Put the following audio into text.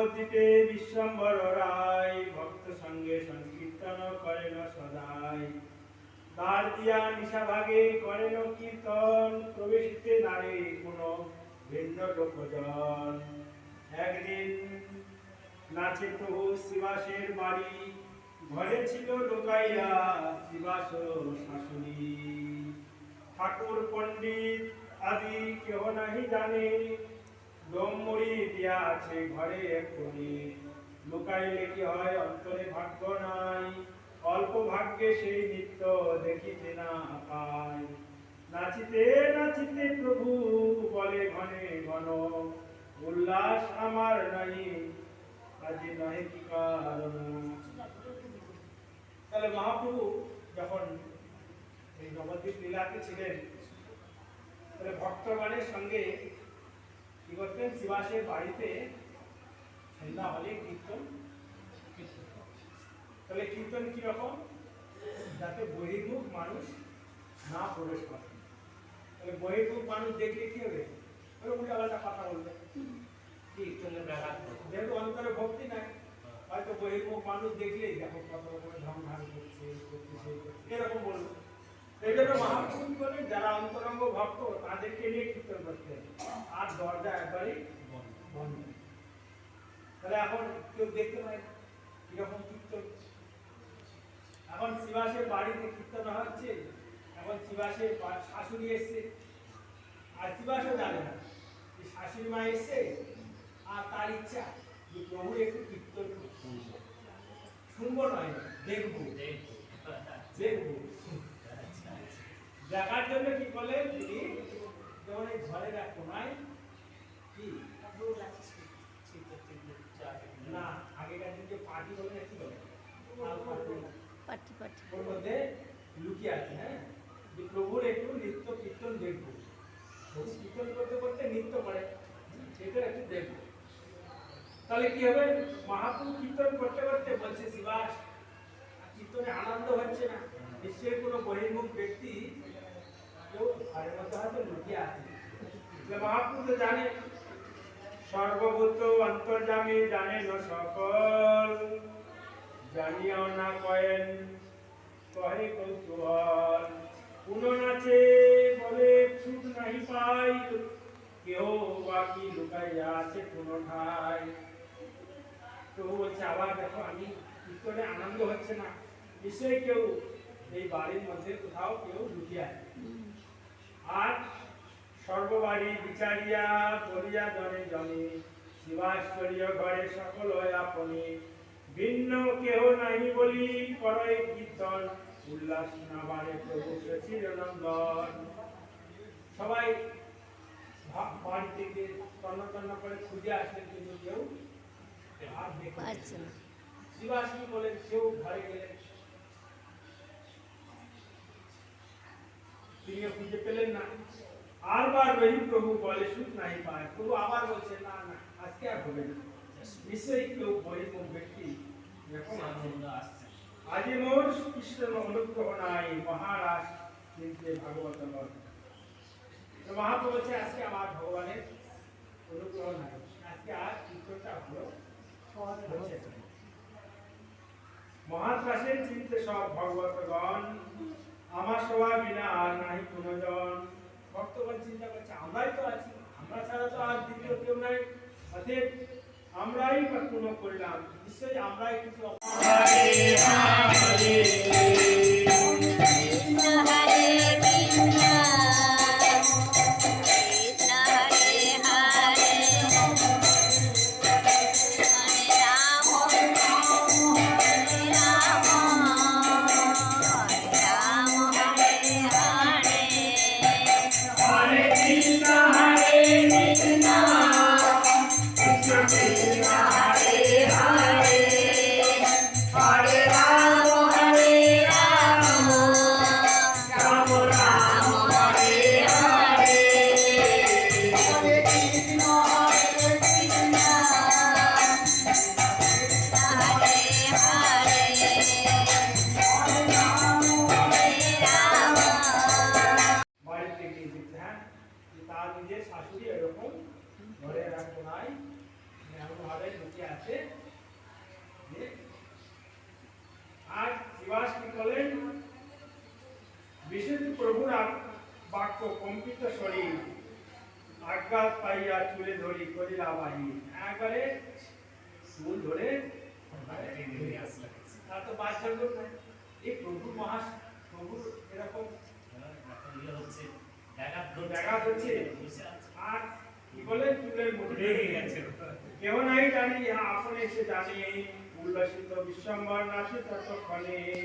নবদ্বীপে বিশ্বম্বর রায় ভক্ত সঙ্গে সংকীর্তন করেন সদাই। দ্বার দিয়া নিশা ভাগে করেন কীর্তন, প্রবেশিতে নারে কোন ভিন্ন লোকজন একদিন নাচে প্রভু শিবাসের বাড়ি, ঘরে ছিল লোকাইয়া শিবাস শাশুড়ি। ঠাকুর, পণ্ডিত আদি কেহ নাহি জানে ডমরি দিয়া আছে ঘরে এক লুকাইলে কি হয়, অন্তরে ভাগ্য নাই। অল্প ভাগ্যে সেই নিত্য দেখিতে না পায়। নাচিতে নাচিতে প্রভু বলে ঘনে ঘন, উল্লাস আমার নাই, আজি নহে কি কারণ? তাহলে মহাপ্রভু যখন এই নবদ্বীপ লীলাতে ছিলেন, তাহলে ভক্তগণের সঙ্গে কি করতেন? শিবাসের বাড়িতে সন্ধ্যা হলে কীর্তন তাহলে কীর্তন কীরকম যাতে বহির্মুখ মানুষ না প্রবেশ করে। তাহলে বহির্মুখ মানুষ দেখলে কি হবে? ওই উল্টা পাল্টা কথা বলবে। কীর্তনের ব্যাঘাত যেহেতু অন্তরে ভক্তি নাই হয়তো বহির্মুখ মানুষ দেখলেই দেখো কত রকমের ঢংঢাং করছে করছে, এরকম বলব। এই জন্য মহাপ্রভু কি বলেন যারা অন্তরঙ্গ ভক্ত তাদেরকে নিয়ে কীর্তন করতে হবে। আর দরজা একবারই বন্ধ। তাহলে এখন কেউ দেখতে পায় কীরকম কীর্তন এখন শিবাসের বাড়িতে কীর্তন হচ্ছে এখন শিবাসের শাশুড়ি এসছে। আর শিবাসও জানে না যে শাশুড়ি মা এসছে আর তার ইচ্ছা যে প্রভুর একটু কীর্তন শুনব শুনব নয় দেখব। দেখব। দেখার জন্য কি করলেন তিনি যেমন এই ঘরের এক কোনায় কি না আগেকার দিন পার্টি বলে না কি বলে? পার্টি। ওর মধ্যে লুকিয়ে আছে হ্যাঁ? যে প্রভুর একটু নৃত্য কীর্তন দেখব। প্রভু কীর্তন করতে করতে নৃত্য করে সেটা একটু দেখব। তাহলে কি হবে? মহাপ্রভু কীর্তন করতে করতে বলছে শিবাস কীর্তনে আনন্দ হচ্ছে না। নিশ্চয়ই কোনো বহির্মুখ ব্যক্তি কেউ তো জানে সর্বভূত অন্তর্জামী জানেন সকল জানিয়াও না কয়েন কহে কৌতূহল পুননাচে বলে ছুট নাহি পাই কেহ বাকি লুকাইয়া আছে কোনো ঠাই তো বলছে আবার দেখো আমি কীর্তনে আনন্দ হচ্ছে না। নিশ্চয়ই কেউ এই বাড়ির মধ্যে কোথাও কেউ লুকিয়ে আছে। আর সর্ববাড়ি বিচারিয়া করিয়া জনে জনে শিবাশ্বরীয় ঘরে সকল আপনি। ভিন্ন কেহ নাহি বলি করয় কীর্তন উল্লাস না বাড়ে প্রভু চিরনন্দন। সবাই বাড়ি থেকে তন্ন তন্ন করে খুঁজে আসলেন কিন্তু কেউ আর পারছে না। বলেন সেও ঘরে গেলেন তিনিও খুঁজে পেলেন না। আরবার রহি প্রভু বলে, সুখ নাই পায়। প্রভু আবার বলছে, না না, আজকে আর হবে না। কেউ বহির্মুখ ব্যক্তি আনন্দ আসছে। আজি মোর অনুগ্রহ নাই, মহারাজ চিন্তে ভাগবত বলছে, আজকে আমার ভগবানের অনুগ্রহ নাই। আজকে আর ভালো হচ্ছে চিন্তে সব ভগবতগণ আমার সবাই বিনা আর নাহি কোনজন বর্তমান চিন্তা করছে, আমরাই তো আছি, আমরা ছাড়া তো আর দ্বিতীয় কেউ নাই। অতএব আমরাই কোন করিলাম। নিশ্চয়ই আমরাই কিছু হ্যাঁ তার নিজের শাশুড়ি এরকম ঘরে রাখব নাই এমন ভাবে লুকিয়ে আছে আজ শিবাস কি করলেন? বিশুদ্ধ প্রভুর বাক্য কম্পিত শরীর আজ্ঞা পাইয়া চুলে ধরি করিলা বাহি। একবারে চুল ধরে তো বাচ্চার লোক এই প্রভু মহা প্রভু এরকম ইয়ে হচ্ছে। ব্যাঘাত হচ্ছে। নাই জানি আপনি এসে জানি। উল্লাসিত বিশ্বম্বর নাসি ততক্ষণে